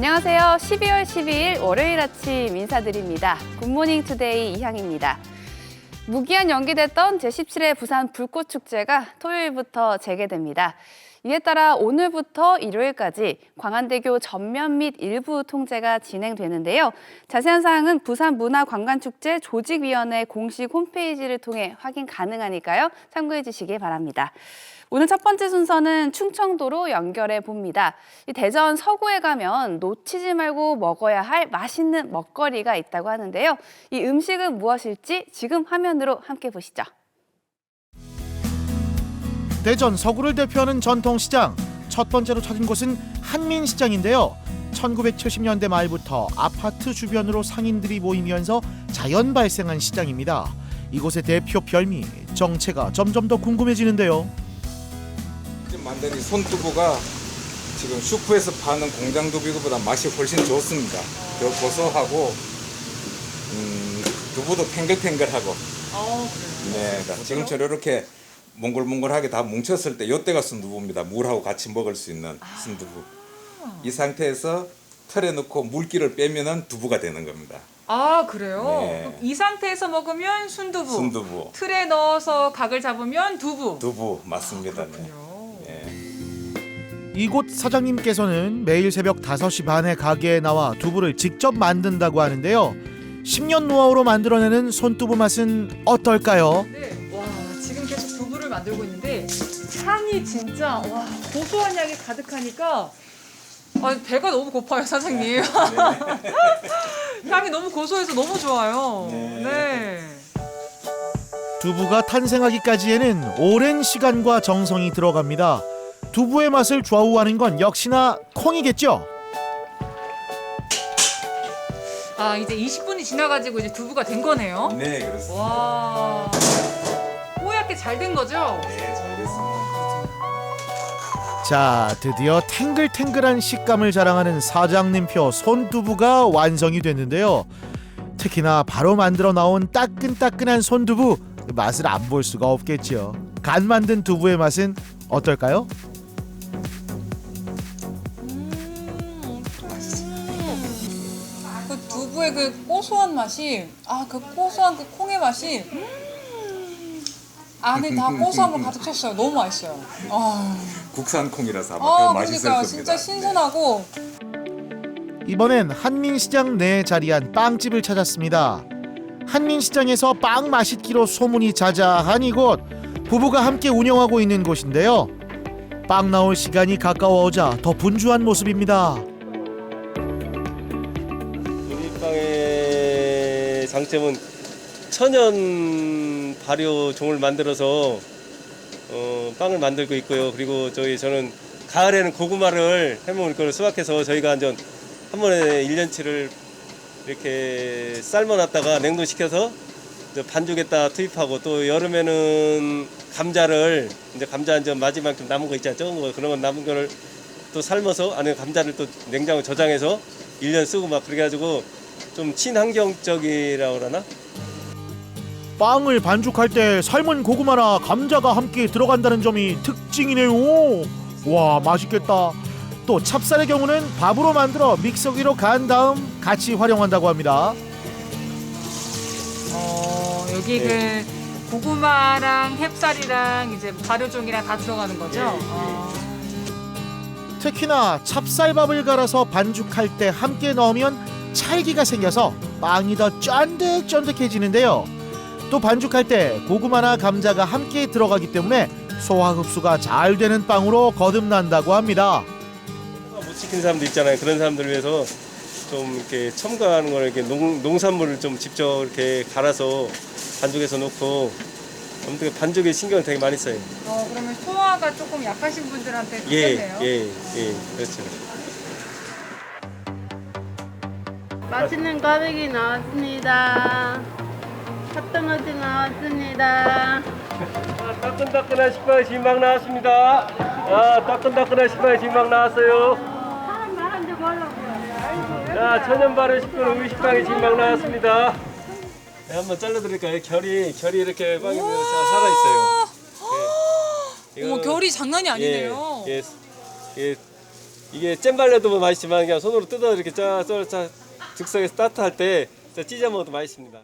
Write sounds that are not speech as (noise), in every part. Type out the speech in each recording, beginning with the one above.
안녕하세요. 12월 12일 월요일 아침 인사드립니다. 굿모닝 투데이 이향입니다. 무기한 연기됐던 제17회 부산 불꽃축제가 토요일부터 재개됩니다. 이에 따라 오늘부터 일요일까지 광안대교 전면 및 일부 통제가 진행되는데요. 자세한 사항은 부산문화관광축제 조직위원회 공식 홈페이지를 통해 확인 가능하니까요. 참고해 주시기 바랍니다. 오늘 첫 번째 순서는 충청도로 연결해 봅니다. 이 대전 서구에 가면 놓치지 말고 먹어야 할 맛있는 먹거리가 있다고 하는데요. 이 음식은 무엇일지 지금 화면으로 함께 보시죠. 대전 서구를 대표하는 전통시장 첫 번째로 찾은 곳은 한민시장인데요. 1970년대 말부터 아파트 주변으로 상인들이 모이면서 자연 발생한 시장입니다. 이곳의 대표 별미 정체가 점점 더 궁금해지는데요. 이 손두부가 지금 슈퍼에서 파는 공장 두부보다 맛이 훨씬 좋습니다. 더 고소하고 음, 두부도 탱글탱글하고. 네, 그러니까 지금처럼 이렇게 몽글몽글하게 다 뭉쳤을 때 이때가 순두부입니다. 물하고 같이 먹을 수 있는 순두부. 이 상태에서 틀에 넣고 물기를 빼면은 두부가 되는 겁니다. 아 그래요? 네. 그럼 이 상태에서 먹으면 순두부. 순두부. 틀에 넣어서 각을 잡으면 두부. 두부 맞습니다. 네. 그렇군요. 네. 이곳 사장님께서는 매일 새벽 5시 반에 가게에 나와 두부를 직접 만든다고 하는데요. 10년 노하우로 만들어내는 손두부 맛은 어떨까요? 네. 와 지금 계속 두부를 만들고 있는데 향이 진짜 와 고소한 향이 가득하니까 아, 배가 너무 고파요 사장님. (laughs) 향이 너무 고소해서 너무 좋아요. 네. 네. 두부가 탄생하기까지에는 오랜 시간과 정성이 들어갑니다. 두부의 맛을 좌우하는 건 역시나 콩이겠죠. 아 이제 20분이 지나가지고 이제 두부가 된 거네요. 네, 그렇습니다. 와 뽀얗게 잘 된 거죠? 네, 잘 됐습니다. 자, 드디어 탱글탱글한 식감을 자랑하는 사장님표 손두부가 완성이 됐는데요. 특히나 바로 만들어 나온 따끈따끈한 손두부 맛을 안 볼 수가 없겠지요. 간 만든 두부의 맛은 어떨까요? 그 두부의 그 고소한 맛이 아 그 고소한 그 콩의 맛이 음, 안에 다 고소함을 가득 찼어요. 너무 맛있어요. 아, 국산 콩이라서 아마 아 더 맛있을 그러니까 겁니다. 진짜 신선하고 이번엔 한민시장 내에 자리한 빵집을 찾았습니다. 한민시장에서 빵 맛있기로 소문이 자자한 이곳 부부가 함께 운영하고 있는 곳인데요. 빵 나올 시간이 가까워오자 더 분주한 모습입니다. 장점은 천연 발효 종을 만들어서 어, 빵을 만들고 있고요. 그리고 저희 저는 가을에는 고구마를 해먹을 걸 수확해서 저희가 한전 한 번에 1년치를 이렇게 삶아놨다가 냉동시켜서 이제 반죽에다 투입하고 또 여름에는 감자를 이제 감자 한점 마지막 좀 남은 거 있잖아요. 적은 거 그런 건 남은 거를 또 삶아서 안에 감자를 또 냉장고 저장해서 1년 쓰고 막 그래 가지고 좀 친환경적이라고 그러나? 빵을 반죽할 때 삶은 고구마나 감자가 함께 들어간다는 점이 특징이네요. 와 맛있겠다. 또 찹쌀의 경우는 밥으로 만들어 믹서기로 간 다음 같이 활용한다고 합니다. 어, 여기 네. 그 고구마랑 햅쌀이랑 이제 발효종이랑 다 들어가는 거죠? 네, 네. 아, 특히나 찹쌀밥을 갈아서 반죽할 때 함께 넣으면 찰기가 생겨서 빵이 더 쫀득쫀득해지는데요. 또 반죽할 때 고구마나 감자가 함께 들어가기 때문에 소화 흡수가 잘 되는 빵으로 거듭난다고 합니다. 못 지키는 사람도 있잖아요. 그런 사람들 위해서 좀 이렇게 첨가하는 걸 이렇게 농, 농산물을 좀 직접 이렇게 갈아서 반죽해서 놓고 아무튼 반죽에 신경을 되게 많이 써요. 어, 그러면 소화가 조금 약하신 분들한테 예, 좋겠네요. 예, 예, 그렇죠. 맛있는 꽈배기 나왔습니다. 핫도그도 나왔습니다. 아, 따끈따끈한 식빵 진막 나왔습니다. 아, 따끈따끈한 식빵 진막 나왔어요. 사람 많은데 뭐라고요? 자, 천연 발효 식품 우유 식빵이 진막 나왔습니다. 네, 한번 잘라드릴까요? 결이 결이 이렇게 빵이 살아 있어요. 예. 어머, 결이 장난이 아니네요. 예, 예, 예, 이게 잼 발려도 맛있지만 그냥 손으로 뜯어 이렇게 짜짜짜 즉석에서 따뜻할 때 진짜 찢어 먹어도 맛있습니다.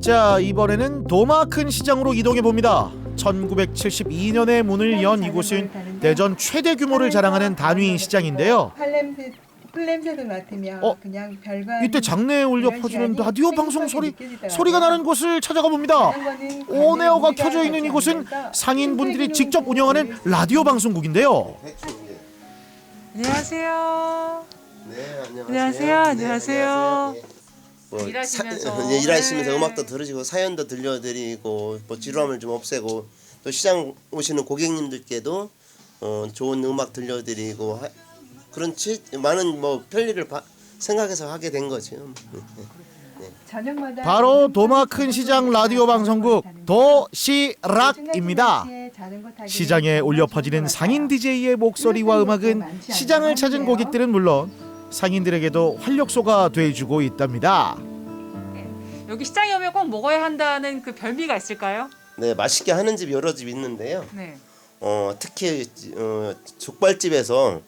자 이번에는 도마 큰 시장으로 이동해 봅니다. 1972년에 문을 연 이곳은 대전 최대 규모를 자랑하는 단위 시장인데요. 팔냄새 풀냄새도 맡으면 어? 그냥 별관 이때 장내에 울려 퍼지는 라디오 방송 소리 느껴지더라고요. 소리가 나는 곳을 찾아가 봅니다. 온에어가 켜져 있는 이곳은 상인분들이 직접 운영하는 라디오 방송국인데요. 안녕하세요. 네, 안녕하세요. 안녕하세요. 안녕하세요. 뭐 일하시면서. 사, 예, 일하시면서 네. 음악도 들으시고 사연도 들려드리고 뭐 지루함을 좀 없애고 또 시장 오시는 고객님들께도 어, 좋은 음악 들려드리고 하, 그런 취, 많은 뭐 편리를 바, 생각해서 하게 된 거죠. 저녁마다 바로 도마 큰 시장 라디오 방송국 도시락입니다. 시장에 울려 퍼지는 상인 DJ의 목소리와 음악은 시장을 찾은 고객들은 물론 상인들에게도 활력소가 돼주고 있답니다. 여기 시장에 오면 꼭 먹어야 한다는 그 별미가 있을까요? 네, 맛있게 하는 집 여러 집 있는데요. 네. 어, 특히 어, 족발집에서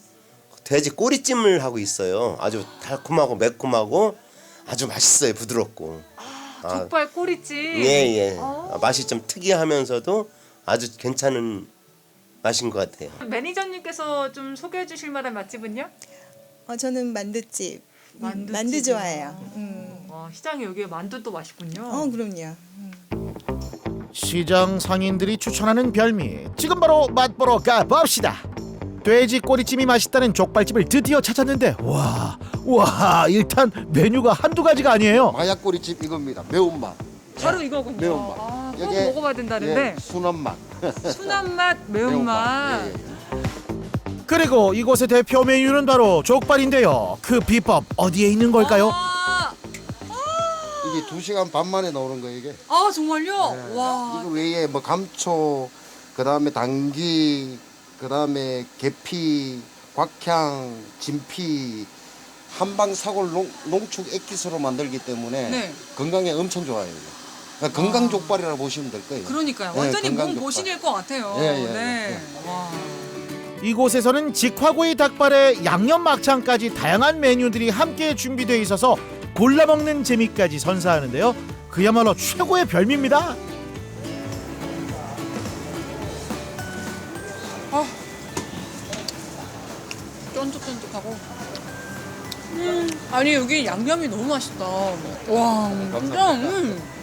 돼지 꼬리찜을 하고 있어요. 아주 달콤하고 매콤하고 아주 맛있어요. 부드럽고. 아, 족발 꼬리찜. 예, 예. 어. 아, 맛이 좀 특이하면서도 아주 괜찮은 맛인 것 같아요. 매니저님께서 좀 소개해 주실 만한 맛집은요? 어, 저는 만두집. 음. 만두 좋아해요. 음. 와, 시장에 여기 만두도 맛있군요. 어, 그럼요. 시장 상인들이 추천하는 별미 지금 바로 맛보러 가봅시다. 돼지 꼬리찜이 맛있다는 족발집을 드디어 찾았는데 와, 와 일단 메뉴가 한두 가지가 아니에요. 마약꼬리집 이겁니다. 매운맛. 바로 이거군요. 매운맛. 아, 꼭 여기에- 먹어봐야 된다는데 예, 순한 맛. 순한 맛, 매운맛. 예, 예, 예. 그리고 이곳의 대표 메뉴는 바로 족발인데요. 그 비법 어디에 있는 걸까요? 아, 이게 두 시간 반 만에 나오는 거예요 이게. 아 정말요? 와. 이거 외에 뭐 감초, 그 다음에 당귀, 그 다음에 계피, 곽향, 진피, 한방 사골 농, 농축 액기스로 만들기 때문에 네. 건강에 엄청 좋아요. 이거. 그러니까 건강 족발이라고 보시면 될 거예요. 그러니까요. 네, 완전히 건강 몸 족발. 보신일 것 같아요. 예, 예, 네. 와. 이곳에서는 직화구이 닭발에 양념 막창까지 다양한 메뉴들이 함께 준비되어 있어서 골라 먹는 재미까지 선사하는데요. 그야말로 최고의 별미입니다. 쫀득쫀득하고. 음, 아니 여기 양념이 너무 맛있다. 와, 진짜. 음.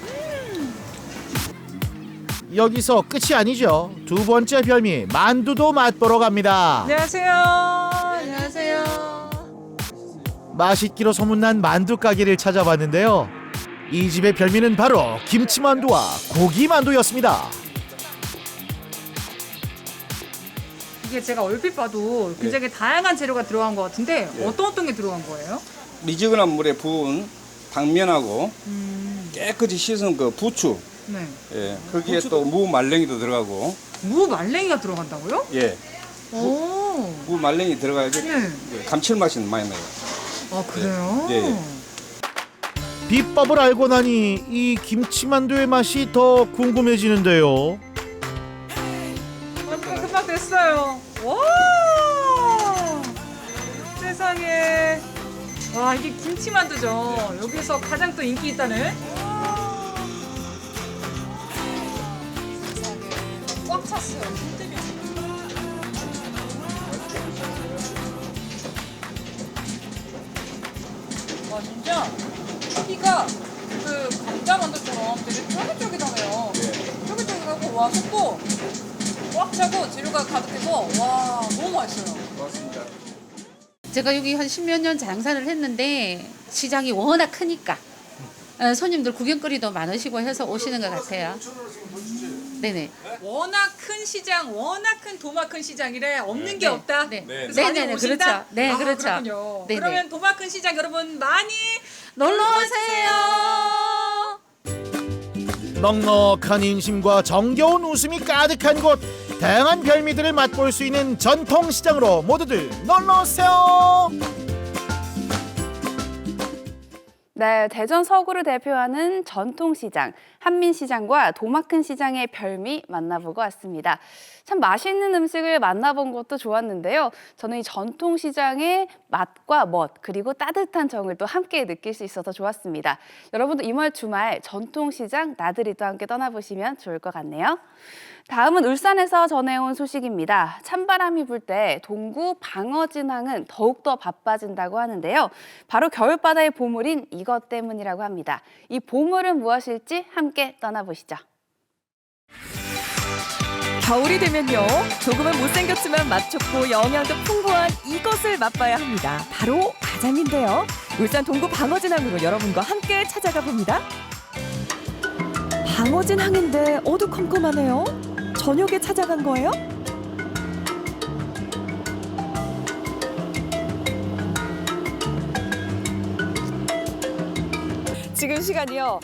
여기서 끝이 아니죠. 두 번째 별미 만두도 맛보러 갑니다. 안녕하세요. 안녕하세요. 맛있기로 소문난 만두 가게를 찾아봤는데요. 이 집의 별미는 바로 김치만두와 고기만두였습니다. 이게 제가 얼핏 봐도 굉장히 다양한 재료가 들어간 것 같은데 어떤 어떤 게 들어간 거예요? 미지근한 물에 부은 당면하고 깨끗이 씻은 그 부추, 네. 예, 거기에 또 무 말랭이도 들어가고, 무 말랭이가 들어간다고요? 예, 오. 무 말랭이 들어가야지 네. 그 감칠맛이 많이 나요. 아 그래요? 예, 예. 비법을 알고 나니 이 김치만두의 맛이 더 궁금해지는데요. 금방, 금방 됐어요. 와! 세상에. 와, 이게 김치만두죠. 여기서 가장 또 인기 있다는. 찼어요. 와, 진짜 크기가 그 감자 만두처럼 되게 쫄깃쫄깃하네요. 쫄깃쫄깃하고 와, 속도 꽉 차고 재료가 가득해서 와 너무 맛있어요. 제가 여기 한 십몇 년 장사를 했는데 시장이 워낙 크니까 어, 손님들 구경거리도 많으시고 해서 오시는 것 같아요. 네네. 워낙 큰 시장, 워낙 큰 도마 큰 시장이래 없는 게 없다. 네. 그래서 네, 많이 네, 네, 오신다? 그렇죠. 네, 아, 그렇죠. 그렇군요. 네, 그러면 네. 도마 큰 시장 여러분 많이 놀러 오세요. 넉넉한 인심과 정겨운 웃음이 가득한 곳 다양한 별미들을 맛볼 수 있는 전통시장으로 모두들 놀러오세요 네, 대전 서구를 대표하는 전통시장, 한민시장과 도마큰 시장의 별미 만나보고 왔습니다. 참 맛있는 음식을 만나본 것도 좋았는데요. 저는 이 전통시장의 맛과 멋 그리고 따뜻한 정을 또 함께 느낄 수 있어서 좋았습니다. 여러분도 이번 주말 전통시장 나들이 도 함께 떠나보시면 좋을 것 같네요. 다음은 울산에서 전해온 소식입니다. 찬바람이 불 때 동구 방어진항은 더욱더 바빠진다고 하는데요. 바로 겨울바다의 보물인 이것 때문이라고 합니다. 이 보물은 무엇일지 함께 떠나보시죠. 겨울이 되면요. 조금은 못생겼지만 맛 좋고 영양도 풍부한 이것을 맛봐야 합니다. 바로 가자미인데요. 울산 동구 방어진항으로 여러분과 함께 찾아가 봅니다. 방어진항인데 어두컴컴하네요. 저녁에 찾아간 거예요? 지금 시간이요.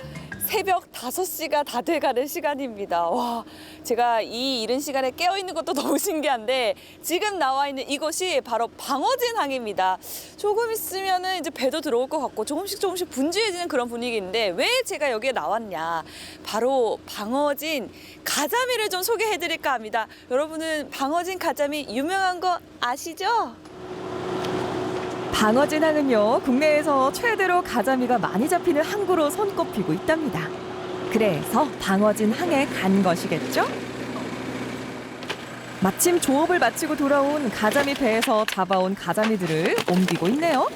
새벽 5시가 다 돼가는 시간입니다. 와, 제가 이 이른 시간에 깨어있는 것도 (laughs) 너무 신기한데 지금 나와 있는 이곳이 바로 방어진 항입니다. 조금 있으면은 이제 배도 들어올 것 같고 조금씩 조금씩 분주해지는 그런 분위기인데 왜 제가 여기에 나왔냐. 바로 방어진 가자미를 좀 소개해드릴까 합니다. 여러분은 방어진 가자미 유명한 거 아시죠? 방어 진항은요. 국내에서 최대로 가자미가 많이 잡히는 항구로 손꼽히고 있답니다. 그래서 방어진 항에 간 것이겠죠? 마침 조업을 마치고 돌아온 가자미 배에서 잡아온 가자미들을 옮기고 있네요.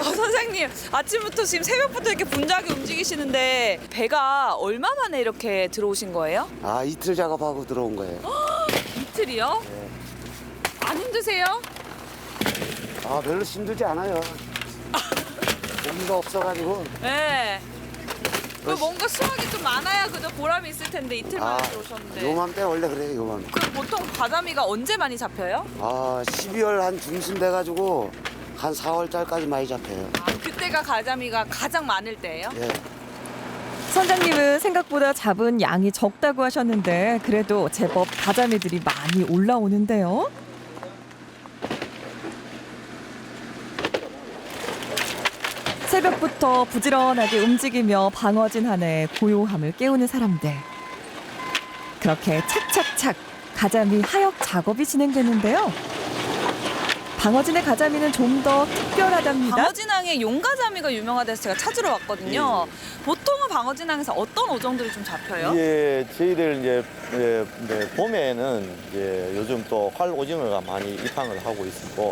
어, 선생님 아침부터 지금 새벽부터 이렇게 분주하게 움직이시는데 배가 얼마 만에 이렇게 들어오신 거예요? 아 이틀 작업하고 들어온 거예요. 이틀이요? 안 힘드세요? 아 별로 힘들지 않아요. 고기가 없어가지고 네. 그 뭔가 수확이 좀 많아야 그저 보람이 있을 텐데 이틀 만에 아, 들어오셨는데. 요맘때 원래 그래요 요맘. 그 보통 가자미가 언제 많이 잡혀요? 아 12월 한 중순 돼가지고 한 4월 달까지 많이 잡혀요. 아, 그때가 가자미가 가장 많을 때예요? 예. 선장님은 생각보다 잡은 양이 적다고 하셨는데 그래도 제법 가자미들이 많이 올라오는데요. 새벽부터 부지런하게 움직이며 방어진 한의 고요함을 깨우는 사람들. 그렇게 착착착 가자미 하역 작업이 진행되는데요. 방어진의 가자미는 좀 더 특별하답니다. 방어진항에 용가자미가 유명하다해서 제가 찾으러 왔거든요. 보통은 방어 진항에서 어떤 어종들이 좀 잡혀요? 예, 저희들 이제 예, 네, 봄에는 이제 요즘 또 활 오징어가 많이 입항을 하고 있고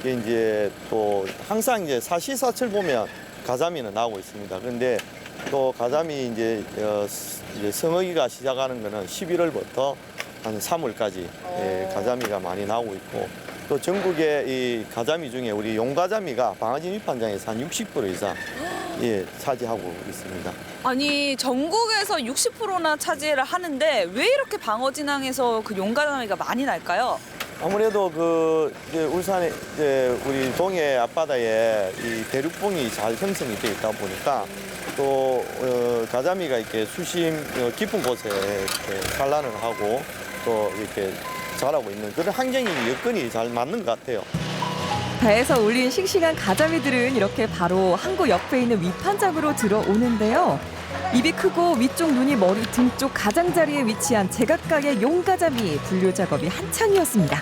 이게 이제 또 항상 이제 사시사철 보면 가자미는 나오고 있습니다. 그런데 또 가자미 이제, 어, 스- 이제 성어기가 시작하는 거는 11월부터 한 3월까지 예, 가자미가 많이 나오고 있고 또 전국의 이 가자미 중에 우리 용가자미가 방아진 위판장에서 한 60% 이상 예, 차지하고 있습니다. 아니 전국에서 60%나 차지를 하는데 왜 이렇게 방어 진항에서 그 용가자미가 많이 날까요? 아무래도 그 이제 울산에 이제 우리 동해 앞바다에 이 대륙봉이 잘 형성이 되어 있다 보니까 또 어, 가자미가 이렇게 수심 어, 깊은 곳에 이렇게 산란을 하고 또 이렇게 자라고 있는 그런 환경이 여건이 잘 맞는 것 같아요. 배에서 올린 싱싱한 가자미들은 이렇게 바로 항구 옆에 있는 위판장으로 들어오는데요. 입이 크고 위쪽 눈이 머리 등 쪽 가장자리에 위치한 제각각의 용가자미 분류 작업이 한창이었습니다.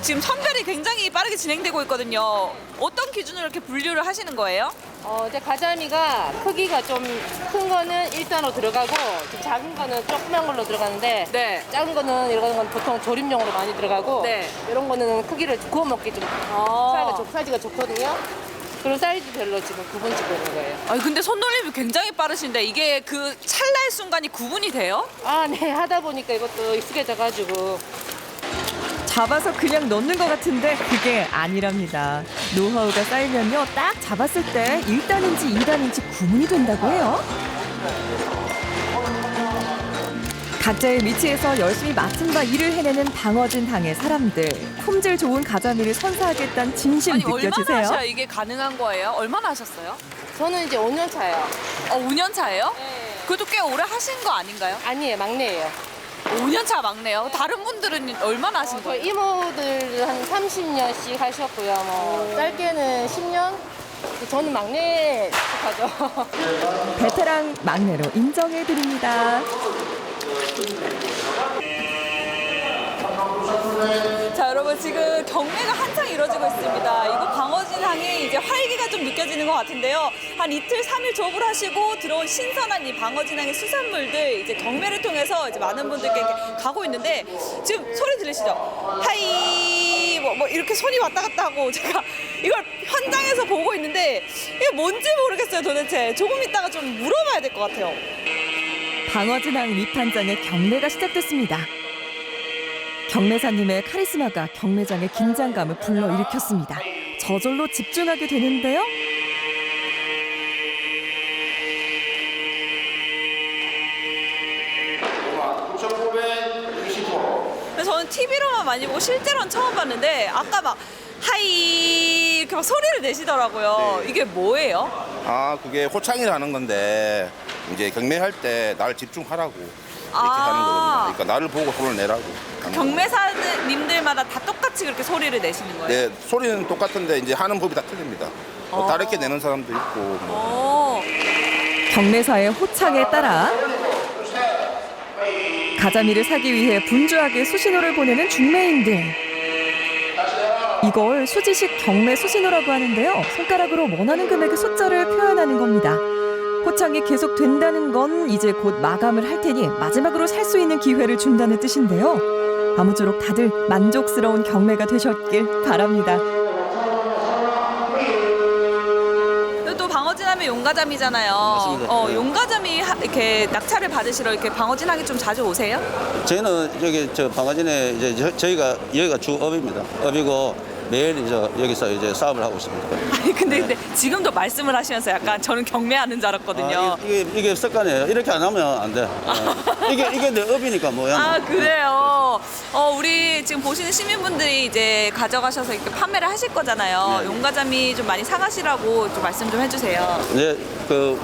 지금 선별이 굉장히 빠르게 진행되고 있거든요. 어떤 기준으로 이렇게 분류를 하시는 거예요? 어, 이제 가자미가 크기가 좀 큰 거는 1단으로 들어가고 좀 작은 거는 조그만 걸로 들어가는데 네. 작은 거는 이런 건 보통 조림용으로 많이 들어가고 네. 이런 거는 크기를 구워 먹기 좀 아. 사이가, 좋- 사이즈가 좋거든요. 그리고 사이즈별로 지금 구분 짓고 있는 거예요. 아니 근데 손놀림이 굉장히 빠르신데 이게 그 찰나의 순간이 구분이 돼요? 아, 네. (laughs) 하다 보니까 이것도 익숙해져가지고 잡아서 그냥 넣는 것 같은데 그게 아니랍니다. 노하우가 쌓이면요 딱 잡았을 때 1단인지 2단인지 구분이 된다고 해요. 각자의 위치에서 열심히 맡은 바 일을 해내는 방어진 당의 사람들. 품질 좋은 가자미를 선사하겠다는 진심 아니 얼마나 느껴지세요? 하셔야 이게 가능한 거예요? 얼마나 하셨어요? 저는 이제 5년 차예요. 어 5년 차예요? 네. 그래도 꽤 오래 하신 거 아닌가요? 아니에요, 막내예요. 5년 차 막내요. 다른 분들은 얼마나 하신 저희 거예요? 이모들 한 30년씩 하셨고요. 뭐 짧게는 10년, 저는 막내 하죠. 베테랑 막내로 인정해 드립니다. 자 여러분 지금 경매가 한창 이루어지고 있습니다. 이곳 방어진항이 이제 활기가 좀 느껴지는 것 같은데요. 한 이틀 삼일 조업을 하시고 들어온 신선한 이 방어진항의 수산물들 이제 경매를 통해서 이제 많은 분들께 가고 있는데 지금 소리 들리시죠? 하이 뭐, 뭐 이렇게 손이 왔다 갔다 하고 제가 이걸 현장에서 보고 있는데 이게 뭔지 모르겠어요 도대체. 조금 있다가 좀 물어봐야 될 것 같아요. 방어진항 위판장의 경매가 시작됐습니다. 경매사님의 카리스마가 경매장의 긴장감을 불러일으켰습니다. 저절로 집중하게 되는데요. 저는 TV로만 많이 보고 실제로는 처음 봤는데 아까 막 하이 이렇게 막 소리를 내시더라고요. 이게 뭐예요? 아 그게 호창이라는 건데 이제 경매할 때 날 집중하라고. 하는 거거든요. 그러니까 나를 보고 소리를 내라고. 경매사님들마다 다 똑같이 그렇게 소리를 내시는 거예요? 네 소리는 똑같은데 이제 하는 법이 다 틀립니다. 뭐 아. 다르게 내는 사람도 있고 뭐. 어. 경매사의 호창에 따라 가자미를 사기 위해 분주하게 수신호를 보내는 중매인들. 이걸 수지식 경매 수신호라고 하는데요. 손가락으로 원하는 금액의 숫자를 표현하는 겁니다. 호창이 계속 된다는 건 이제 곧 마감을 할 테니 마지막으로 살 수 있는 기회를 준다는 뜻인데요. 아무쪼록 다들 만족스러운 경매가 되셨길 바랍니다. 또 방어진하면 용가잠이잖아요. 맞습니다. 어, 네. 용가잠이 하- 이렇게 낙찰을 받으시러 이렇게 방어진하게 좀 자주 오세요? 저희는 여기 저 방화진에 이제 저, 저희가 여기가 주업입니다. 업이고 매일 이제 여기서 이제 사업을 하고 있습니다. (laughs) 아니 근데 근데 지금도 말씀을 하시면서 약간 저는 경매하는 줄 알았거든요. 아, 이게, 이게 이게 습관이에요. 이렇게 안 하면 안 돼. 어. 이게 이게 내 업이니까 뭐야. 아 그래요. 어 우리 지금 보시는 시민분들이 이제 가져가셔서 이렇게 판매를 하실 거잖아요. 네. 용가잠이 좀 많이 사가시라고 좀 말씀 좀 해주세요. 네, 그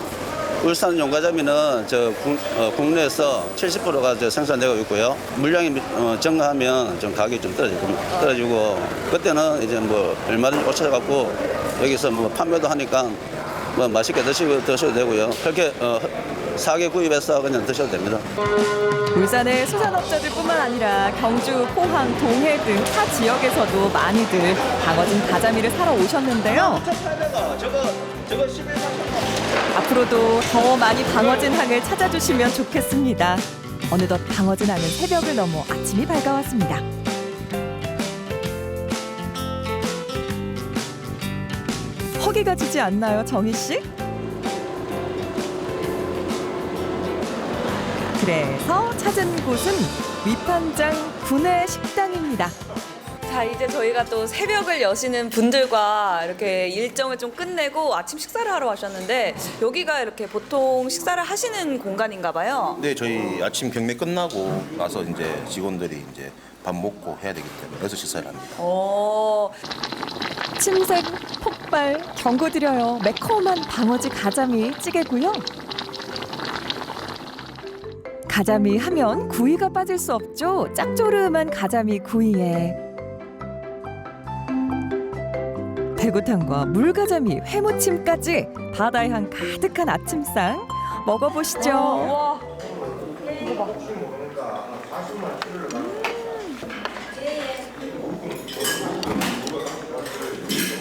울산 용가자미는 저 국, 어, 국내에서 70%가 저 생산되고 있고요. 물량이 어, 증가하면 좀 가격이 좀 떨어질 겁니다. 떨어지고 그때는 이제 뭐 얼마든지 오셔갖고 여기서 뭐 판매도 하니까 뭐 맛있게 드시고 드셔도 되고요. 그렇게 어, 사게 구입해서 그냥 드셔도 됩니다. 울산의 수산업자들뿐만 아니라 경주, 포항, 동해 등 타 지역에서도 많이들 방어진 가자미를 사러 오셨는데요. 저거 저거 11, 앞으로도 더 많이 방어진 항을 찾아주시면 좋겠습니다. 어느덧 방어진 항은 새벽을 넘어 아침이 밝아왔습니다. 허기가 지지 않나요, 정희 씨? 그래서 찾은 곳은 위판장 구내 식당입니다. 자 이제 저희가 또 새벽을 여시는 분들과 이렇게 일정을 좀 끝내고 아침 식사를 하러 가셨는데 여기가 이렇게 보통 식사를 하시는 공간인가 봐요. 네 저희 아침 경매 끝나고 나서 이제 직원들이 이제 밥 먹고 해야 되기 때문에 여기서 식사를 합니다. 어, 침색, 폭발, 경고드려요. 매콤한 방어지 가자미 찌개고요. 가자미 하면 구이가 빠질 수 없죠. 짭조름한 가자미 구이에 대구탕과 물가자미, 회무침까지 바다의 향 가득한 아침상 먹어보시죠. 와. 이거 봐.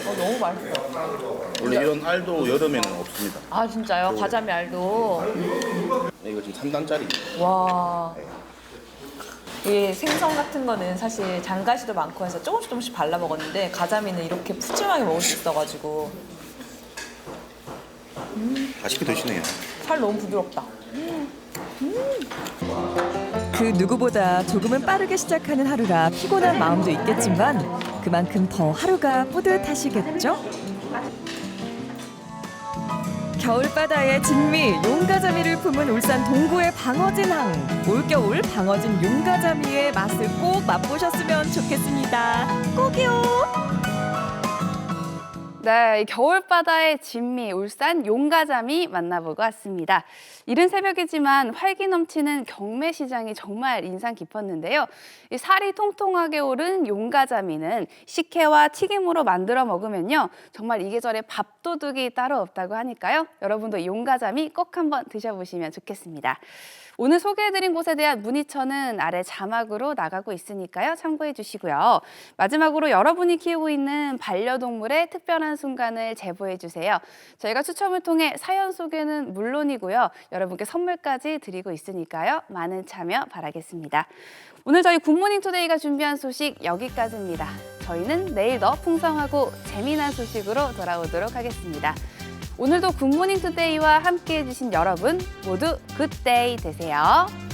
어, 너무 맛있어. 원래 이런 알도 여름에는 없습니다. 아 진짜요? 가자미 알도. 이거 지금 3단짜리. 와. 이 생선 같은 거는 사실 장가시도 많고 해서 조금씩 조금씩 발라 먹었는데 가자미는 이렇게 푸짐하게 먹을 수 있어가지고 맛있게 드시네요. 살 너무 부드럽다. 그 누구보다 조금은 빠르게 시작하는 하루라 피곤한 마음도 있겠지만 그만큼 더 하루가 뿌듯하시겠죠? 겨울바다의 진미, 용가자미를 품은 울산 동구의 방어진항. 올겨울 방어진 용가자미의 맛을 꼭 맛보셨으면 좋겠습니다. 꼭이요! 네, 이 겨울바다의 진미, 울산 용가자미 만나보고 왔습니다. 이른 새벽이지만 활기 넘치는 경매시장이 정말 인상 깊었는데요. 이 살이 통통하게 오른 용가자미는 식혜와 튀김으로 만들어 먹으면요. 정말 이 계절에 밥도둑이 따로 없다고 하니까요. 여러분도 이 용가자미 꼭 한번 드셔보시면 좋겠습니다. 오늘 소개해드린 곳에 대한 문의처는 아래 자막으로 나가고 있으니까요. 참고해 주시고요. 마지막으로 여러분이 키우고 있는 반려동물의 특별한 순간을 제보해 주세요. 저희가 추첨을 통해 사연 소개는 물론이고요. 여러분께 선물까지 드리고 있으니까요. 많은 참여 바라겠습니다. 오늘 저희 굿모닝 투데이가 준비한 소식 여기까지입니다. 저희는 내일 더 풍성하고 재미난 소식으로 돌아오도록 하겠습니다. 오늘도 굿모닝 투데이와 함께 해 주신 여러분 모두 굿데이 되세요.